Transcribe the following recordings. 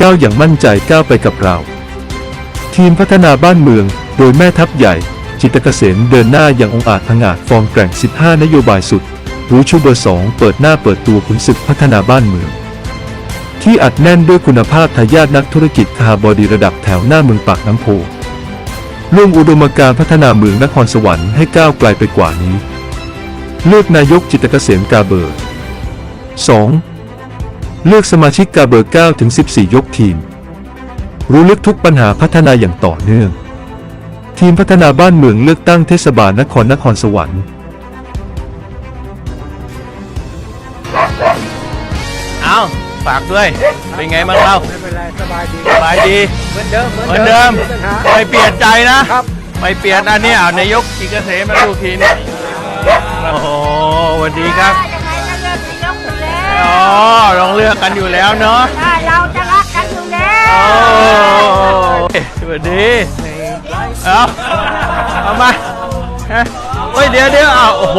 ก้าวอย่างมั่นใจก้าวไปกับเรา ทีมพัฒนาบ้านเมือง โดยแม่ทัพใหญ่ จิตรเกษมเดินหน้าอย่างองอาจผงาดฟอร์มแกร่ง 15 นโยบายสุด รู้ชูเบอร์ 2 เปิดหน้าเปิดตัวขุนศึกพัฒนาบ้านเมือง ที่อัดแน่นด้วยคุณภาพทายาทนักธุรกิจคาบอดีระดับแถวหน้าเมืองปากน้ำโพร่วมอุดมการพัฒนาเมืองนครสวรรค์ให้ก้าวไกลไปกว่านี้ เลือกนายกจิตรเกษมกาเบอร์ 2. เลือกสมาชิกกาเบอร์9ถึง 14 ยกทีม รู้ลึกทุกปัญหาพัฒนาอย่างต่อเนื่อง ทีมพัฒนาบ้านเมืองเลือกตั้งเทศบาลนครนครสวรรค์ เอาฝากด้วย เป็นไงบ้างเราไม่เป็นไรสบายดีสบายดี เหมือนเดิมเหมือนเดิมปัญหาไม่เปลี่ยนใจนะ ครับไม่เปลี่ยนอันนี้เอานายกกิจเกษมมาดูทีนี่โอ้โหสวัสดีครับ กกันอยู่แล้วเนาะถ้าเราจะรักกันอยู่แล้โอ้วสวัสดีเอาเอามาฮะเฮ้ยเดี๋ยวเดี๋ยวเอาโอ้โห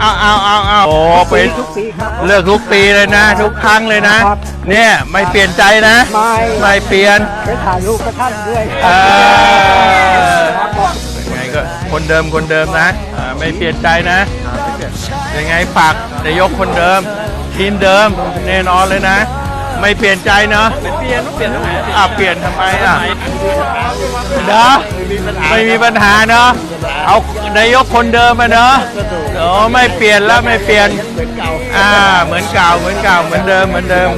เอาเอาเอาเอาโอ้เป็นทุกปีครับเลือกทุกปีเลยนะ ทุกครั้งเลยนะครับเนี่ยไม่เปลี่ยนใจนะไม่ไม่เปลี่ยนไปถ่ายรูปกับท่านด้วยเออยังไงก็คนเดิมคนเดิมนะอ่าไม่เปลี่ยนใจนะ ยังไงฝากนายกคนเดิม ทีมเดิมแน่นอนเลยนะ ไม่เปลี่ยนใจเนาะไม่เปลี่ยนเปลี่ยนทำไมอะเปลี่ยนทำไมอะเนาะไม่มีปัญหาเนาะเอานายกคนเดิมมาเนาะโอ้ไม่เปลี่ยนแล้วไม่เปลี่ยนอ่าเหมือนเก่าเหมือนเก่าเหมือนเดิมเหมือนเดิม